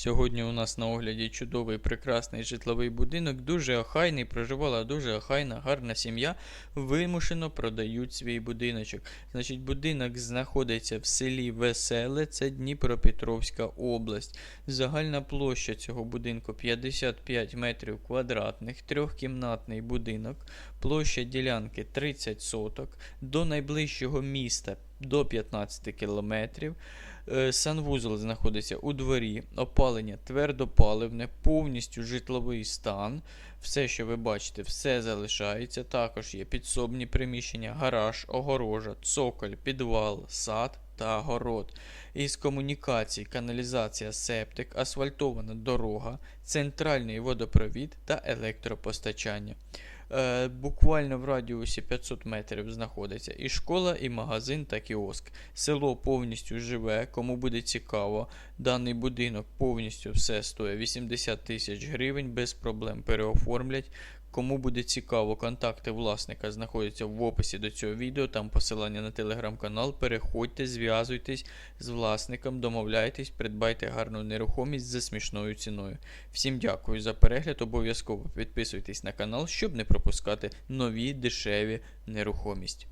Сьогодні у нас на огляді чудовий прекрасний житловий будинок, дуже охайний, проживала дуже охайна, гарна сім'я. Вимушено продають свій будиночок. Значить, будинок знаходиться в селі Веселе, це Дніпропетровська область. Загальна площа цього будинку 55 метрів квадратних, трьохкімнатний будинок, площа ділянки 30 соток, до найближчого міста до 15 кілометрів. Е, Санвузол знаходиться у дворі, опалення твердопаливне, повністю житловий стан. Все, що ви бачите, все залишається. Також є підсобні приміщення, гараж, огорожа, цоколь, підвал, сад та город. Із комунікацій, каналізація, септик, асфальтована дорога, центральний водопровід та електропостачання. Е, буквально в радіусі 500 метрів знаходиться і школа, і магазин, та кіоск. Село повністю живе. Кому буде цікаво, даний будинок повністю все стоїть 80 тисяч гривень, без проблем переоформлять. Кому буде цікаво, контакти власника знаходяться в описі до цього відео, там посилання на телеграм-канал. Переходьте, зв'язуйтесь з власником, домовляйтесь, придбайте гарну нерухомість за смішною ціною. Всім дякую за перегляд. Обов'язково підписуйтесь на канал, щоб не пропускати нові дешеві нерухомість.